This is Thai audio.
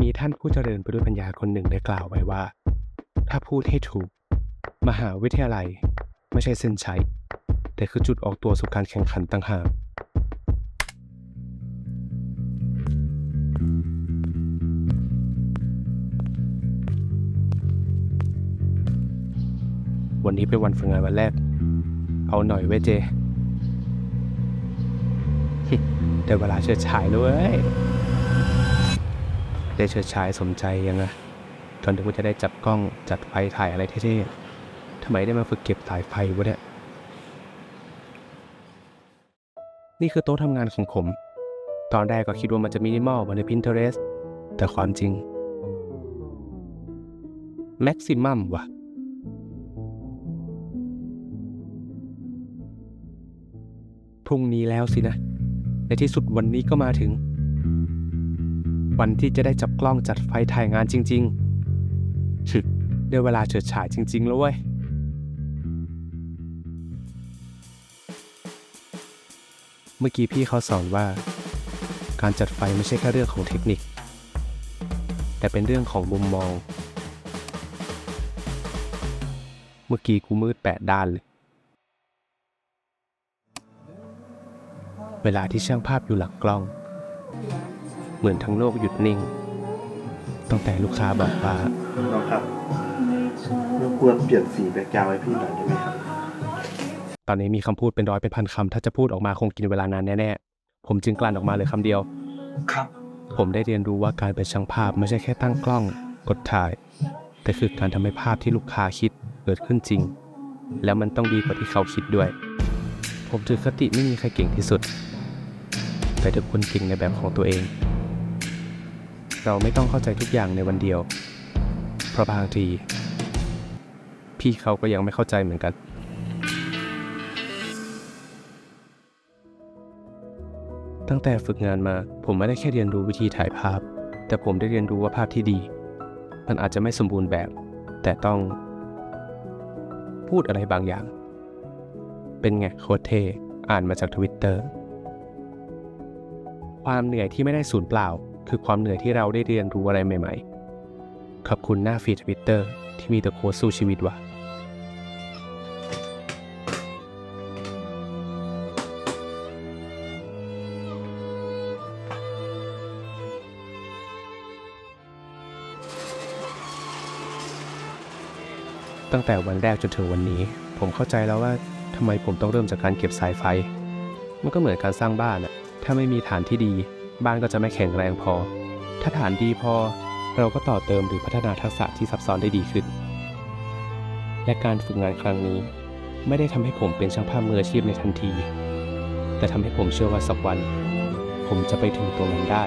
มีท่านผู้เจริญไปด้วยปัญญาคนหนึ่งได้กล่าวไว้ว่า ถ้าพูดให้ถูก มหาวิทยาลัยไม่ใช่เส้นชัยแต่คือจุดออกตัวสู่การแข่งขันต่างหากวันนี้เป็นวันฝึกงานวันแรก เอาหน่อยเว้เจ ได้เวลาเชิดฉายแล้วเว้ย ได้เชิดฉายสมใจยังไงตอนนึกว่าจะได้จับกล้องจัดไฟถ่ายอะไรเท่ๆทำไมได้มาฝึกเก็บสายไฟวะเนี่ย นี่คือโต๊ะทำงานของผม ตอนแรกก็คิดว่ามันจะมินิมอลเหมือนใน Pinterest แต่ความจริงแม็กซิมัมว่ะ พรุ่งนี้แล้วสินะ ในที่สุดวันนี้ก็มาถึง วันที่จะได้จับกล้องจัดไฟถ่ายงานจริงๆถึกได้เวลาเฉิดฉายจริง ๆ แล้วเว้ยเมื่อกี้พี่เขาสอนว่า การจัดไฟไม่ใช่แค่เรื่องของเทคนิค แต่เป็นเรื่องของมุมมอง เมื่อกี้กูมืดแปดด้านเลย เวลาที่ช่างภาพอยู่หลังกล้อง เหมือนทั้งโลกหยุดนิ่ง ตั้งแต่ลูกค้าบอกว่า น้องครับรบกวนเปลี่ยนสีแบ็กกราวด์ให้พี่หน่อยได้ไหมครับ ตอนนี้มีคำพูดเป็นร้อยเป็นพันคำถ้าจะพูดออกมาคงกินเวลานานแน่ๆ ผมจึงกลั่นออกมาเลยคำเดียว ครับ ผมได้เรียนรู้ว่าการเป็นช่างภาพไม่ใช่แค่ตั้งกล้องกดถ่าย แต่คือการทำให้ภาพที่ลูกค้าคิดเกิดขึ้นจริง แล้วมันต้องดีกว่าที่เขาคิดด้วย ผมถือคติไม่มีใครเก่งที่สุด แต่ทุกคนเก่งในแบบของตัวเอง เราไม่ต้องเข้าใจทุกอย่างในวันเดียว เพราะบางที พี่เขาก็ยังไม่เข้าใจเหมือนกัน ตั้งแต่ฝึกงานมาผมไม่ได้แค่เรียนรู้วิธีถ่ายภาพ แต่ผมได้เรียนรู้ว่าภาพที่ดี มันอาจจะไม่สมบูรณ์แบบ แต่ต้อง พูดอะไรบางอย่าง เป็นไงโคตรเทอ่านมาจากทวิตเตอร์ความเหนื่อยที่ไม่ได้สูญเปล่า คือความเหนื่อยที่เราได้เรียนรู้อะไรใหม่ ๆ ขอบคุณหน้าฟีดทวิตเตอร์ที่มีแต่โค้ดสู้ชีวิตว่ะตั้งแต่วันแรกจนถึงวันนี้ ผมเข้าใจแล้วว่าทำไมผมต้องเริ่มจากการเก็บสายไฟ มันก็เหมือนการสร้างบ้านอะถ้าไม่มีฐานที่ดี บ้านก็จะไม่แข็งแรงพอ ถ้าฐานดีพอ เราก็ต่อเติมหรือพัฒนาทักษะที่ซับซ้อนได้ดีขึ้น และการฝึกงานครั้งนี้ ไม่ได้ทำให้ผมเป็นช่างภาพมืออาชีพในทันที แต่ทำให้ผมเชื่อว่าสักวัน ผมจะไปถึงตรงนั้นได้